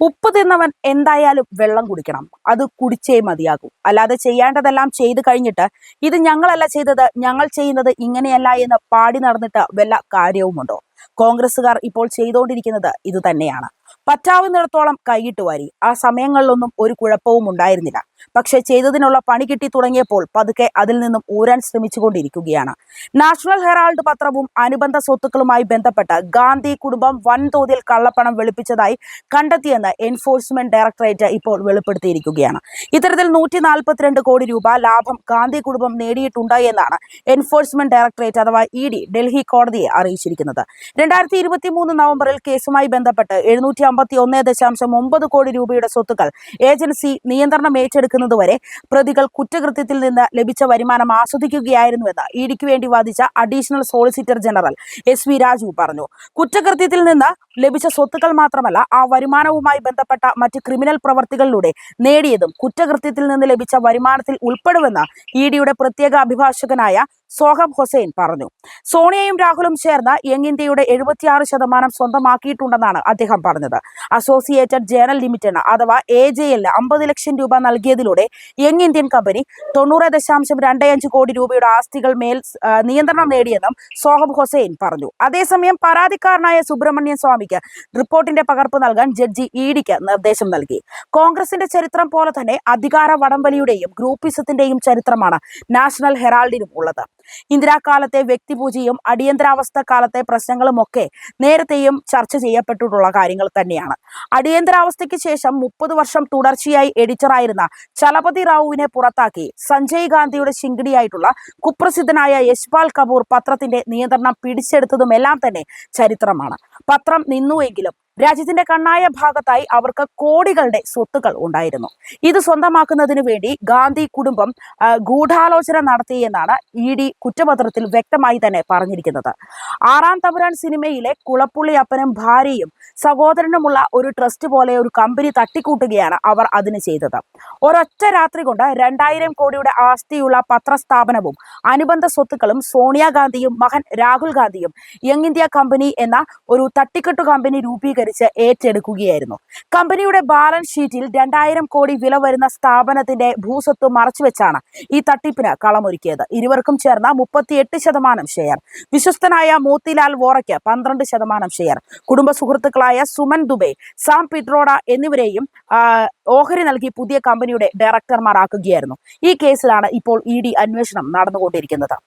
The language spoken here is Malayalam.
ഉപ്പ് തിന്നവൻ എന്തായാലും വെള്ളം കുടിക്കണം. അത് കുടിച്ചേ മതിയാകൂ. അല്ലാതെ ചെയ്യേണ്ടതെല്ലാം ചെയ്ത് കഴിഞ്ഞിട്ട് ഇത് ഞങ്ങളല്ല ചെയ്തത് ഞങ്ങൾ ചെയ്യുന്നത് ഇങ്ങനെയല്ല എന്ന് പാടി നടന്നിട്ട് വല്ല കാര്യവുമുണ്ടോ? കോൺഗ്രസ്സുകാർ ഇപ്പോൾ ചെയ്തുകൊണ്ടിരിക്കുന്നത് ഇതുതന്നെയാണ്. പറ്റാവുന്നിടത്തോളം കൈയിട്ട് വാരി. ആ സമയങ്ങളിലൊന്നും ഒരു കുഴപ്പവും ഉണ്ടായിരുന്നില്ല. പക്ഷേ ചെയ്തതിനുള്ള പണി കിട്ടി തുടങ്ങിയപ്പോൾ പതുക്കെ അതിൽ നിന്നും ഊരാൻ ശ്രമിച്ചുകൊണ്ടിരിക്കുകയാണ്. നാഷണൽ ഹെറാൾഡ് പത്രവും അനുബന്ധ സ്വത്തുക്കളുമായി ബന്ധപ്പെട്ട് ഗാന്ധി കുടുംബം വൻതോതിൽ കള്ളപ്പണം വെളുപ്പിച്ചതായി കണ്ടെത്തിയെന്ന് എൻഫോഴ്സ്മെന്റ് ഡയറക്ടറേറ്റ് ഇപ്പോൾ വെളിപ്പെടുത്തിയിരിക്കുകയാണ്. ഇത്തരത്തിൽ നൂറ്റി നാൽപ്പത്തിരണ്ട് കോടി രൂപ ലാഭം ഗാന്ധി കുടുംബം നേടിയിട്ടുണ്ട് എന്നാണ് എൻഫോഴ്സ്മെന്റ് ഡയറക്ടറേറ്റ് അഥവാ ഇ ഡി ഡൽഹി കോടതിയെ അറിയിച്ചിരിക്കുന്നത്. രണ്ടായിരത്തി ഇരുപത്തി മൂന്ന് നവംബറിൽ കേസുമായി ബന്ധപ്പെട്ട് എഴുന്നൂറ്റി അമ്പത്തി ഒന്ന് ദശാംശം ഒമ്പത് കോടി രൂപയുടെ സ്വത്തുക്കൾ ഏജൻസി നിയന്ത്രണം ഏറ്റെടുക്കുന്നതുവരെ പ്രതികൾ കുറ്റകൃത്യത്തിൽ നിന്ന് ലഭിച്ച വരുമാനം ആസ്വദിക്കുകയായിരുന്നുവെന്ന് ഇഡിക്ക് വേണ്ടി വാദിച്ച additional solicitor general S V Raju പറഞ്ഞു. കുറ്റകൃത്യത്തിൽ നിന്ന് ലഭിച്ച സ്വത്തുക്കൾ മാത്രമല്ല ആ വരുമാനവുമായി ബന്ധപ്പെട്ട മറ്റ് ക്രിമിനൽ പ്രവർത്തികളിലൂടെ നേടിയതും കുറ്റകൃത്യത്തിൽ നിന്ന് ലഭിച്ച വരുമാനത്തിൽ ഉൾപ്പെടുമെന്ന് ഇ ഡിയുടെ പ്രത്യേക അഭിഭാഷകനായ സോഹബ് ഹുസൈൻ പറഞ്ഞു. സോണിയയും രാഹുലും ചേർന്ന് യങ് ഇന്ത്യയുടെ എഴുപത്തിയാറ് ശതമാനം സ്വന്തമാക്കിയിട്ടുണ്ടെന്നാണ് അദ്ദേഹം പറഞ്ഞത്. അസോസിയേറ്റഡ് ജേണൽ ലിമിറ്റഡ് അഥവാ എ ജെ എല്ലിന് അമ്പത് ലക്ഷം രൂപ നൽകിയതിലൂടെ യങ് ഇന്ത്യൻ കമ്പനി തൊണ്ണൂറ് ദശാംശം രണ്ട് അഞ്ച് കോടി രൂപയുടെ ആസ്തികൾ മേൽ നിയന്ത്രണം നേടിയെന്നും സോഹബ് ഹുസൈൻ പറഞ്ഞു. അതേസമയം പരാതിക്കാരനായ സുബ്രഹ്മണ്യൻ സ്വാമിക്ക് റിപ്പോർട്ടിന്റെ പകർപ്പ് നൽകാൻ ജഡ്ജി ഇ ഡിക്ക് നിർദ്ദേശം നൽകി. കോൺഗ്രസിന്റെ ചരിത്രം പോലെ തന്നെ അധികാര വടംവലിയുടെയും ഗ്രൂപ്പിസത്തിന്റെയും ചരിത്രമാണ് നാഷണൽ ഹെറാൾഡിനും ഉള്ളത് ഇന്ദിരാകാലത്തെ വ്യക്തിപൂജയും അടിയന്തരാവസ്ഥ കാലത്തെ പ്രശ്നങ്ങളുമൊക്കെ നേരത്തെയും ചർച്ച ചെയ്യപ്പെട്ടിട്ടുള്ള കാര്യങ്ങൾ തന്നെയാണ്. അടിയന്തരാവസ്ഥയ്ക്ക് ശേഷം മുപ്പത് വർഷം തുടർച്ചയായി എഡിറ്ററായിരുന്ന ചലപതി റാവുവിനെ പുറത്താക്കി സഞ്ജയ് ഗാന്ധിയുടെ ശിങ്കിടിയായിട്ടുള്ള കുപ്രസിദ്ധനായ യശ്പാൽ കപൂർ പത്രത്തിന്റെ നിയന്ത്രണം പിടിച്ചെടുത്തതുമെല്ലാം തന്നെ ചരിത്രമാണ്. പത്രം നിന്നുവെങ്കിലും രാജ്യത്തിന്റെ കണ്ണായ ഭാഗത്തായി അവർക്ക് കോടികളുടെ സ്വത്തുക്കൾ ഉണ്ടായിരുന്നു. ഇത് സ്വന്തമാക്കുന്നതിനു വേണ്ടി ഗാന്ധി കുടുംബം ഗൂഢാലോചന നടത്തിയെന്നാണ് ഇ ഡി കുറ്റപത്രത്തിൽ വ്യക്തമായി തന്നെ പറഞ്ഞിരിക്കുന്നത്. ആറാം തമ്പുരാൻ സിനിമയിലെ കുളപ്പുള്ളി അപ്പനും ഭാര്യയും സഹോദരനുമുള്ള ഒരു ട്രസ്റ്റ് പോലെ ഒരു കമ്പനി തട്ടിക്കൂട്ടുകയാണ് അവർ അതിന് ചെയ്തത്. ഒരൊറ്റ രാത്രി കൊണ്ട് രണ്ടായിരം കോടിയുടെ ആസ്തിയുള്ള പത്രസ്ഥാപനവും അനുബന്ധ സ്വത്തുക്കളും സോണിയാഗാന്ധിയും മകൻ രാഹുൽ ഗാന്ധിയും യങ് ഇന്ത്യ കമ്പനി എന്ന ഒരു തട്ടിക്കെട്ടു കമ്പനി രൂപീകരിച്ച്. ഏറ്റെടുക്കുകയായിരുന്നു. കമ്പനിയുടെ ബാലൻസ് ഷീറ്റിൽ രണ്ടായിരം കോടി വില വരുന്ന സ്ഥാപനത്തിന്റെ ഭൂസ്വത്ത് മറച്ചുവെച്ചാണ് ഈ തട്ടിപ്പിന് കളമൊരുക്കിയത്. ഇരുവർക്കും ചേർന്ന മുപ്പത്തിയെട്ട് ശതമാനം ഷെയർ. വിശ്വസ്തനായ മോത്തിലാൽ വോറയ്ക്ക് പന്ത്രണ്ട് ശതമാനം ഷെയർ. കുടുംബ സുഹൃത്തുക്കളായ സുമൻ ദുബെ സാം പിട്രോഡ എന്നിവരെയും ഓഹരി നൽകി പുതിയ കമ്പനിയുടെ ഡയറക്ടർമാരാക്കുകയായിരുന്നു. ഈ കേസിലാണ് ഇപ്പോൾ ഇ ഡി അന്വേഷണം നടന്നുകൊണ്ടിരിക്കുന്നത്.